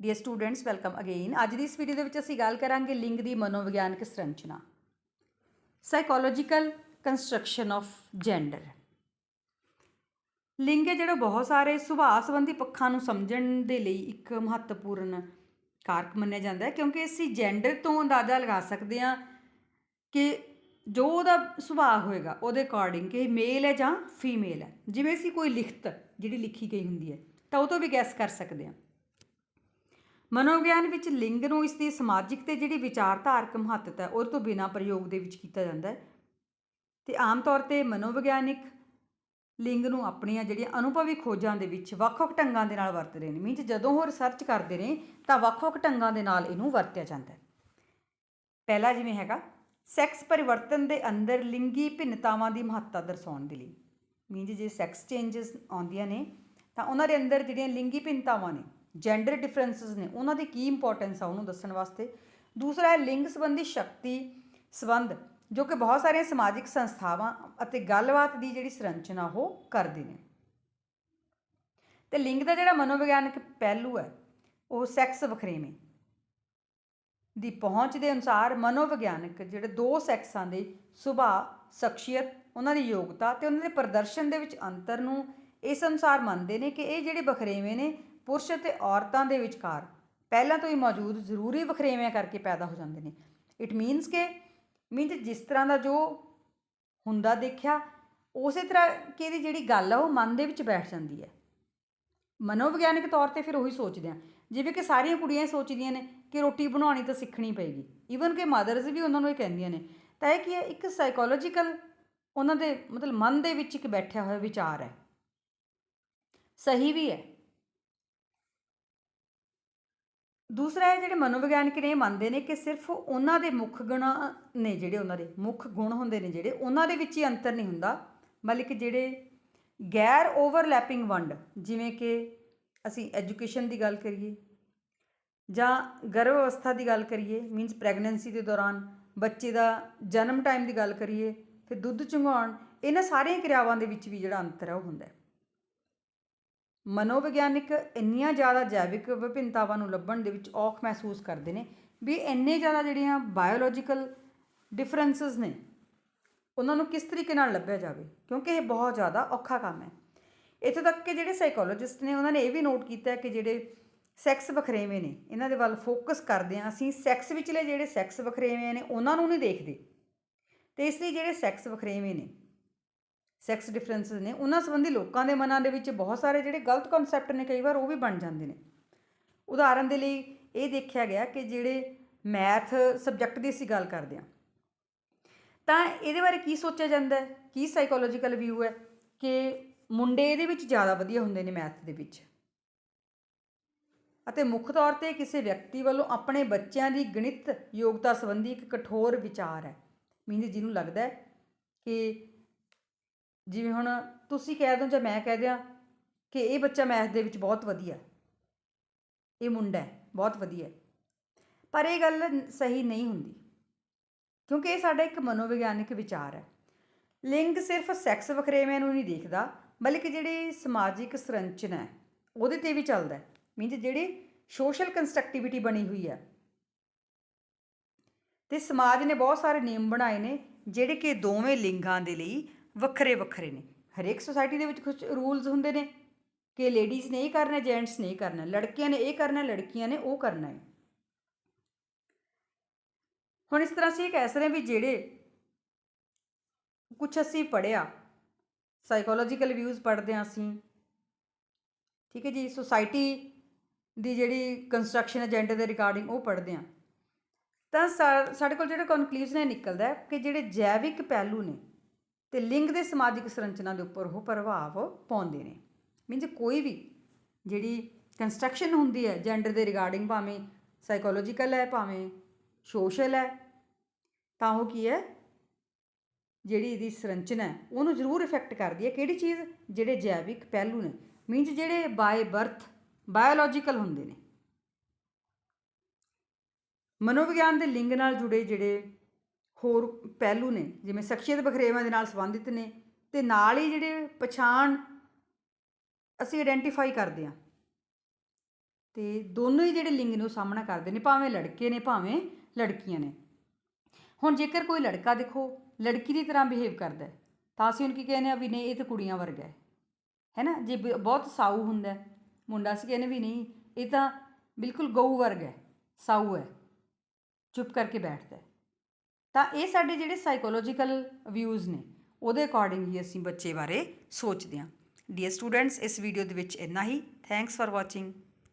Dear students welcome again ਅੱਜ ਦੀ ਇਸ video ਦੇ ਵਿੱਚ ਅਸੀਂ ਗੱਲ ਕਰਾਂਗੇ ਲਿੰਗ ਦੀ ਮਨੋਵਿਗਿਆਨਕ ਸੰਰਚਨਾ। ਸਾਈਕੋਲੋਜੀਕਲ ਕੰਸਟਰਕਸ਼ਨ ਆਫ ਜੈਂਡਰ ਲਿੰਗ ਹੈ ਜਿਹੜਾ ਬਹੁਤ ਸਾਰੇ ਸੁਭਾਅ ਸੰਬੰਧੀ ਪੱਖਾਂ ਨੂੰ ਸਮਝਣ ਦੇ ਲਈ ਇੱਕ ਮਹੱਤਵਪੂਰਨ ਕਾਰਕ ਮੰਨਿਆ ਜਾਂਦਾ ਹੈ, ਕਿਉਂਕਿ ਅਸੀਂ ਜੈਂਡਰ ਤੋਂ ਅੰਦਾਜ਼ਾ ਲਗਾ ਸਕਦੇ ਹਾਂ ਕਿ ਜੋ ਉਹਦਾ ਸੁਭਾਅ ਹੋਏਗਾ, ਉਹਦੇ ਅਕੋਰਡਿੰਗ ਕਿ ਮੇਲ ਹੈ ਜਾਂ ਫੀਮੇਲ ਹੈ। ਜਿਵੇਂ ਅਸੀਂ ਕੋਈ ਲਿਖਤ ਜਿਹੜੀ ਲਿਖੀ ਗਈ ਹੁੰਦੀ ਹੈ, ਤਾਂ ਉਹ ਤੋਂ ਵੀ ਗੈਸ ਕਰ ਸਕਦੇ ਹਾਂ। ਮਨੋਵਿਗਿਆਨ ਵਿੱਚ ਲਿੰਗ ਨੂੰ ਇਸ ਦੀ ਸਮਾਜਿਕ ਤੇ ਜਿਹੜੀ ਵਿਚਾਰਧਾਰਕ ਮਹੱਤਤਾ ਹੈ, ਉਹਦੇ ਤੋਂ ਬਿਨਾਂ ਪ੍ਰਯੋਗ ਦੇ ਵਿੱਚ ਕੀਤਾ ਜਾਂਦਾ ਹੈ। ਤੇ ਆਮ ਤੌਰ ਤੇ ਮਨੋਵਿਗਿਆਨਿਕ ਲਿੰਗ ਨੂੰ ਆਪਣੀਆਂ ਜਿਹੜੀਆਂ ਅਨੁਭਵੀ ਖੋਜਾਂ ਦੇ ਵਿੱਚ ਵੱਖ-ਵੱਖ ਢੰਗਾਂ ਦੇ ਨਾਲ ਵਰਤਦੇ ਨੇ, ਮੀਨਸ ਜਦੋਂ ਉਹ ਰਿਸਰਚ ਕਰਦੇ ਨੇ, ਤਾਂ ਵੱਖ-ਵੱਖ ਢੰਗਾਂ ਦੇ ਨਾਲ ਇਹਨੂੰ ਵਰਤਿਆ ਜਾਂਦਾ ਹੈ। ਪਹਿਲਾ ਜਿਵੇਂ ਹੈਗਾ ਸੈਕਸ ਪਰਿਵਰਤਨ ਦੇ ਅੰਦਰ ਲਿੰਗੀ ਭਿੰਨਤਾਵਾਂ ਦੀ ਮਹੱਤਤਾ ਦਰਸਾਉਣ ਦੇ ਲਈ। ਮੀਨਸ ਜੇ ਸੈਕਸ ਚੇਂਜਸ ਆਉਂਦੀਆਂ ਨੇ, ਤਾਂ ਉਹਨਾਂ ਦੇ ਅੰਦਰ ਜਿਹੜੀਆਂ ਲਿੰਗੀ ਭਿੰਨਤਾਵਾਂ ਨੇ ਜੈਂਡਰ ਡਿਫਰੈਂਸਸ ਨੇ, ਉਹਨਾਂ ਦੀ ਕੀ ਇੰਪੋਰਟੈਂਸ ਆ ਉਹਨੂੰ ਦੱਸਣ ਵਾਸਤੇ? ਦੂਸਰਾ ਹੈ, ਲਿੰਗ ਸੰਬੰਧੀ ਸ਼ਕਤੀ ਸੰਬੰਧ, ਜੋ ਕਿ ਬਹੁਤ ਸਾਰੀਆਂ ਸਮਾਜਿਕ ਸੰਸਥਾਵਾਂ ਅਤੇ ਗੱਲਬਾਤ ਦੀ ਜਿਹੜੀ ਸੰਰਚਨਾ ਉਹ ਕਰਦੇ ਨੇ। ਤੇ ਲਿੰਗ ਦਾ ਜਿਹੜਾ ਮਨੋਵਿਗਿਆਨਕ ਪਹਿਲੂ ਹੈ, ਉਹ ਸੈਕਸ ਵਖਰੇਵੇਂ। ਦੀ ਪਹੁੰਚ ਦੇ ਅਨੁਸਾਰ ਮਨੋਵਿਗਿਆਨਕ ਜਿਹੜੇ ਦੋ ਸੈਕਸਾਂ ਦੇ ਸੁਭਾਅ, ਸ਼ਖਸੀਅਤ, ਉਹਨਾਂ ਦੀ ਯੋਗਤਾ ਤੇ ਉਹਨਾਂ ਦੇ ਪ੍ਰਦਰਸ਼ਨ ਦੇ ਵਿੱਚ ਅੰਤਰ ਨੂੰ ਇਸ ਅਨੁਸਾਰ ਮੰਨਦੇ ਨੇ ਕਿ ਇਹ ਜਿਹੜੇ ਵਖਰੇਵੇਂ ਨੇ ਪੁਰਸ਼ ਅਤੇ ਔਰਤਾਂ ਦੇ ਵਿਚਕਾਰ ਪਹਿਲਾਂ ਤੋਂ ਹੀ ਮੌਜੂਦ ਜ਼ਰੂਰੀ ਵਖਰੇਵਿਆਂ ਕਰਕੇ ਪੈਦਾ ਹੋ ਜਾਂਦੇ ਨੇ। ਇਟ ਮੀਨਸ ਕਿ ਮੀਨਸ ਜਿਸ ਤਰ੍ਹਾਂ ਦਾ ਜੋ ਹੁੰਦਾ ਦੇਖਿਆ, ਉਸੇ ਤਰ੍ਹਾਂ ਕਿ ਇਹਦੀ ਜਿਹੜੀ ਗੱਲ ਆ ਉਹ ਮਨ ਦੇ ਵਿੱਚ ਬੈਠ ਜਾਂਦੀ ਹੈ। ਮਨੋਵਿਗਿਆਨਿਕ ਤੌਰ ਤੇ ਫਿਰ ਉਹੀ ਸੋਚਦੇ ਆ ਜਿਵੇਂ ਕਿ ਸਾਰੀਆਂ ਕੁੜੀਆਂ ਇਹ ਸੋਚਦੀਆਂ ਨੇ ਕਿ ਰੋਟੀ ਬਣਾਉਣੀ ਤਾਂ ਸਿੱਖਣੀ ਪਏਗੀ। ਈਵਨ ਕਿ ਮਦਰਸ ਵੀ ਉਹਨਾਂ ਨੂੰ ਇਹ ਕਹਿੰਦੀਆਂ ਨੇ। ਤਾਂ ਇਹ ਕੀ ਹੈ? ਇੱਕ ਸਾਈਕੋਲੋਜੀਕਲ ਉਹਨਾਂ ਦੇ ਮਤਲਬ ਮਨ ਦੇ ਵਿੱਚ ਇੱਕ ਬੈਠਿਆ ਹੋਇਆ ਵਿਚਾਰ ਹੈ। ਸਹੀ ਵੀ ਹੈ। ਦੂਸਰਾ ਹੈ ਜਿਹੜੇ ਮਨੋਵਿਗਿਆਨਕ ਨੇ, ਇਹ ਮੰਨਦੇ ਨੇ ਕਿ ਸਿਰਫ ਉਹਨਾਂ ਦੇ ਮੁੱਖ ਗੁਣਾਂ ਨੇ ਜਿਹੜੇ ਉਹਨਾਂ ਦੇ, ਮੁੱਖ ਗੁਣ ਹੁੰਦੇ ਨੇ ਜਿਹੜੇ, ਉਹਨਾਂ ਦੇ ਵਿੱਚ ਹੀ ਅੰਤਰ ਨਹੀਂ ਹੁੰਦਾ। ਬਲਕਿ ਜਿਹੜੇ ਗੈਰ ਓਵਰਲੈਪਿੰਗ ਵੰਡ ਜਿਵੇਂ ਕਿ ਅਸੀਂ ਐਜੂਕੇਸ਼ਨ ਦੀ ਗੱਲ ਕਰੀਏ ਜਾਂ ਗਰਭ ਅਵਸਥਾ ਦੀ ਗੱਲ ਕਰੀਏ ਮੀਨਸ ਪ੍ਰੈਗਨੈਂਸੀ ਦੇ ਦੌਰਾਨ, ਬੱਚੇ ਦਾ ਜਨਮ ਟਾਈਮ ਦੀ ਗੱਲ ਕਰੀਏ, ਫਿਰ ਦੁੱਧ ਚੁੰਘਾਉਣ, ਇਹਨਾਂ ਸਾਰੀਆਂ ਕਿਰਿਆਵਾਂ ਦੇ ਵਿੱਚ ਵੀ ਜਿਹੜਾ ਅੰਤਰ ਹੈ ਉਹ ਹੁੰਦਾ ਹੈ। ਮਨੋਵਿਗਿਆਨਿਕ ਇੰਨੀਆਂ ਜ਼ਿਆਦਾ ਜੈਵਿਕ ਵਿਭਿੰਨਤਾਵਾਂ ਨੂੰ ਲੱਭਣ ਦੇ ਵਿੱਚ ਔਖ ਮਹਿਸੂਸ ਕਰਦੇ ਨੇ ਵੀ ਇੰਨੇ ਜ਼ਿਆਦਾ ਜਿਹੜੀਆਂ ਬਾਇਓਲੋਜੀਕਲ ਡਿਫਰੈਂਸਸ ਨੇ, ਉਹਨਾਂ ਨੂੰ ਕਿਸ ਤਰੀਕੇ ਨਾਲ ਲੱਭਿਆ ਜਾਵੇ? ਕਿਉਂਕਿ ਇਹ ਬਹੁਤ ਜ਼ਿਆਦਾ ਔਖਾ ਕੰਮ ਹੈ। ਇੱਥੇ ਤੱਕ ਕਿ ਜਿਹੜੇ ਸਾਈਕੋਲੋਜਿਸਟ ਨੇ, ਉਹਨਾਂ ਨੇ ਇਹ ਵੀ ਨੋਟ ਕੀਤਾ ਕਿ ਜਿਹੜੇ ਸੈਕਸ ਵਖਰੇਵੇਂ ਨੇ, ਇਹਨਾਂ ਦੇ ਵੱਲ ਫੋਕਸ ਕਰਦੇ ਆ ਅਸੀਂ ਸੈਕਸ ਵਿਚਲੇ ਜਿਹੜੇ ਸੈਕਸ ਵਖਰੇਵੇਂ ਨੇ, ਉਹਨਾਂ ਨੂੰ ਨਹੀਂ ਦੇਖਦੇ। ਤੇ ਇਸ ਲਈ ਜਿਹੜੇ ਸੈਕਸ ਵਖਰੇਵੇਂ ਨੇ ਸੈਕਸ ਡਿਫਰੈਂਸਸ ਨੇ, ਉਹਨਾਂ ਸੰਬੰਧੀ ਲੋਕਾਂ ਦੇ ਮਨਾਂ ਦੇ ਵਿੱਚ ਬਹੁਤ ਸਾਰੇ ਜਿਹੜੇ ਗਲਤ ਕਨਸੈਪਟ ਨੇ ਕਈ ਵਾਰ ਉਹ ਵੀ ਬਣ ਜਾਂਦੇ ਨੇ। ਉਦਾਹਰਨ ਦੇ ਲਈ ਇਹ ਦੇਖਿਆ ਗਿਆ ਕਿ ਜਿਹੜੇ ਮੈਥ ਸਬਜੈਕਟ ਦੀ ਅਸੀਂ ਗੱਲ ਕਰਦੇ ਹਾਂ, ਤਾਂ ਇਹਦੇ ਬਾਰੇ ਕੀ ਸੋਚਿਆ ਜਾਂਦਾ ਹੈ? ਕੀ ਸਾਈਕੋਲੋਜੀਕਲ ਵਿਊ ਹੈ ਕਿ ਮੁੰਡੇ ਇਹਦੇ ਵਿੱਚ ਜ਼ਿਆਦਾ ਵਧੀਆ ਹੁੰਦੇ ਨੇ ਮੈਥ ਦੇ ਵਿੱਚ? ਅਤੇ ਮੁੱਖ ਤੌਰ ਤੇ ਕਿਸੇ ਵਿਅਕਤੀ ਵੱਲੋਂ ਆਪਣੇ ਬੱਚਿਆਂ ਦੀ ਗਣਿਤ ਯੋਗਤਾ ਸੰਬੰਧੀ ਇੱਕ ਕਠੋਰ ਵਿਚਾਰ ਹੈ। ਮੀਨਸ ਜਿਹਨੂੰ ਲੱਗਦਾ ਹੈ ਕਿ ਜਿਵੇਂ ਹੁਣ ਤੁਸੀਂ ਕਹਿ ਦੋ ਜਾਂ ਮੈਂ ਕਹਿ ਦਿਆਂ ਕਿ ਇਹ ਬੱਚਾ ਮੈਥ ਦੇ ਵਿੱਚ ਬਹੁਤ ਵਧੀਆ ਇਹ ਮੁੰਡਾ ਬਹੁਤ ਵਧੀਆ ਪਰ ਇਹ ਗੱਲ ਸਹੀ ਨਹੀਂ ਹੁੰਦੀ। ਕਿਉਂਕਿ ਇਹ ਸਾਡਾ ਇੱਕ ਮਨੋਵਿਗਿਆਨਿਕ ਵਿਚਾਰ ਹੈ। ਲਿੰਗ ਸਿਰਫ ਸੈਕਸ ਵਖਰੇਵਿਆਂ ਨੂੰ ਨਹੀਂ ਦੇਖਦਾ, ਬਲਕਿ ਜਿਹੜੀ ਸਮਾਜਿਕ ਸੰਰਚਨਾ ਹੈ, ਉਹਦੇ ਤੇ ਵੀ ਚੱਲਦਾ ਹੈ। ਮੀਨਸ ਜਿਹੜੀ ਸੋਸ਼ਲ ਕੰਸਟਰਕਟਿਵਿਟੀ ਬਣੀ ਹੋਈ ਹੈ। ਤੇ ਸਮਾਜ ਨੇ ਬਹੁਤ ਸਾਰੇ ਨਿਯਮ ਬਣਾਏ ਨੇ, ਜਿਹੜੇ ਕਿ ਦੋਵੇਂ ਲਿੰਗਾਂ ਦੇ ਲਈ ਵੱਖਰੇ ਵੱਖਰੇ ਨੇ। ਹਰੇਕ ਸੁਸਾਇਟੀ ਦੇ ਵਿੱਚ ਕੁਝ ਰੂਲਸ ਹੁੰਦੇ ਨੇ। ਕਿ ਲੇਡੀਜ਼ ਨੇ ਇਹ ਕਰਨਾ ਜੈਂਟਸ ਨੇ ਇਹ ਕਰਨਾ, ਲੜਕੀਆਂ ਨੇ ਇਹ ਕਰਨਾ, ਲੜਕੀਆਂ ਨੇ ਉਹ ਕਰਨਾ ਹੈ। ਹੁਣ ਇਸ ਤਰ੍ਹਾਂ ਅਸੀਂ ਇਹ ਕਹਿ ਸਕਦੇ ਹਾਂ ਵੀ ਜਿਹੜੇ ਕੁਝ ਅਸੀਂ ਪੜਿਆ ਸਾਈਕੋਲੋਜੀਕਲ ਵਿਊਜ਼ ਪੜ੍ਹਦੇ ਹਾਂ ਅਸੀਂ। ਠੀਕ ਹੈ ਜੀ ਸੁਸਾਇਟੀ ਦੀ ਜਿਹੜੀ ਕੰਸਟਰਕਸ਼ਨ ਏਜੰਡੇ ਦੇ ਰਿਗਾਰਡਿੰਗ ਉਹ ਪੜ੍ਹਦੇ ਹਾਂ। ਤਾਂ ਸਾਡੇ ਕੋਲ ਜਿਹੜਾ ਕਨਕਲੂਜਨ ਇਹ ਨਿਕਲਦਾ ਕਿ ਜਿਹੜੇ ਜੈਵਿਕ ਪਹਿਲੂ ਨੇ ਤੇ ਲਿੰਗ ਦੇ ਸਮਾਜਿਕ ਸੰਰਚਨਾ ਦੇ ਉੱਪਰ ਉਹ ਪ੍ਰਭਾਵ ਪਾਉਂਦੇ ਨੇ। ਮੀਨਜ਼ ਕੋਈ ਵੀ ਜਿਹੜੀ ਕੰਸਟਰਕਸ਼ਨ ਹੁੰਦੀ ਹੈ ਜੈਂਡਰ ਦੇ ਰਿਗਾਰਡਿੰਗ ਭਾਵੇਂ ਸਾਈਕੋਲੋਜੀਕਲ ਹੈ, ਭਾਵੇਂ ਸੋਸ਼ਲ ਹੈ, ਤਾਂ ਉਹ ਕੀ ਹੈ? ਜਿਹੜੀ ਇਹਦੀ ਸੰਰਚਨਾ ਹੈ, ਉਹਨੂੰ ਜ਼ਰੂਰ ਇਫੈਕਟ ਕਰਦੀ ਹੈ। ਕਿਹੜੀ ਚੀਜ਼? ਜਿਹੜੇ ਜੈਵਿਕ ਪਹਿਲੂ ਨੇ। ਮੀਨਸ ਜਿਹੜੇ ਬਾਏ ਬਰਥ ਬਾਇਓਲੋਜੀਕਲ ਹੁੰਦੇ ਨੇ। ਮਨੋਵਿਗਿਆਨ ਦੇ ਲਿੰਗ ਨਾਲ ਜੁੜੇ ਜਿਹੜੇ ਹੋਰ ਪਹਿਲੂ ਨੇ ਜਿਵੇਂ ਸ਼ਖਸੀਅਤ ਬਖਰੇਵਾਂ ਦੇ ਨਾਲ ਸੰਬੰਧਿਤ ਨੇ ਤੇ ਨਾਲ ਹੀ ਜਿਹੜੇ ਪਛਾਣ ਅਸੀਂ ਆਇਡੈਂਟੀਫਾਈ ਕਰਦੇ ਹਾਂ। ਤੇ ਦੋਨੋਂ ਹੀ ਜਿਹੜੇ ਲਿੰਗ ਨੂੰ ਸਾਹਮਣਾ ਕਰਦੇ ਨੇ ਭਾਵੇਂ ਲੜਕੇ ਨੇ ਭਾਵੇਂ ਲੜਕੀਆਂ ਨੇ। ਹੁਣ ਜੇਕਰ ਕੋਈ ਲੜਕਾ ਦੇਖੋ ਲੜਕੀ ਦੀ ਤਰ੍ਹਾਂ ਬਿਹੇਵ ਕਰਦਾ ਹੈ, ਤਾਂ ਅਸੀਂ ਉਹਨੂੰ ਕੀ ਕਹਿੰਦੇ ਆ ਵੀ ਨਹੀਂ ਇਹ ਤਾਂ ਕੁੜੀਆਂ ਵਰਗਾ ਹੈ। ਹੈ ਨਾ? ਜੇ ਬ- ਬਹੁਤ ਸਾਊ ਹੁੰਦਾ ਮੁੰਡਾ ਅਸੀਂ ਕਹਿੰਦੇ ਵੀ ਨਹੀਂ ਇਹ ਤਾਂ ਬਿਲਕੁਲ ਗਊ ਵਰਗਾ ਹੈ ਸਾਊ ਹੈ ਚੁੱਪ ਕਰਕੇ ਬੈਠਦਾ ਹੈ। ਤਾਂ ਇਹ ਸਾਡੇ ਜਿਹੜੇ ਸਾਈਕੋਲੋਜੀਕਲ ਵਿਊਜ਼ ਨੇ, ਉਹਦੇ ਅਕੋਰਡਿੰਗ ਹੀ ਅਸੀਂ ਬੱਚੇ ਬਾਰੇ ਸੋਚਦੇ ਹਾਂ। ਡੀਅਰ ਸਟੂਡੈਂਟਸ ਇਸ ਵੀਡੀਓ ਦੇ ਵਿੱਚ ਇੰਨਾ ਹੀ। Thanks for watching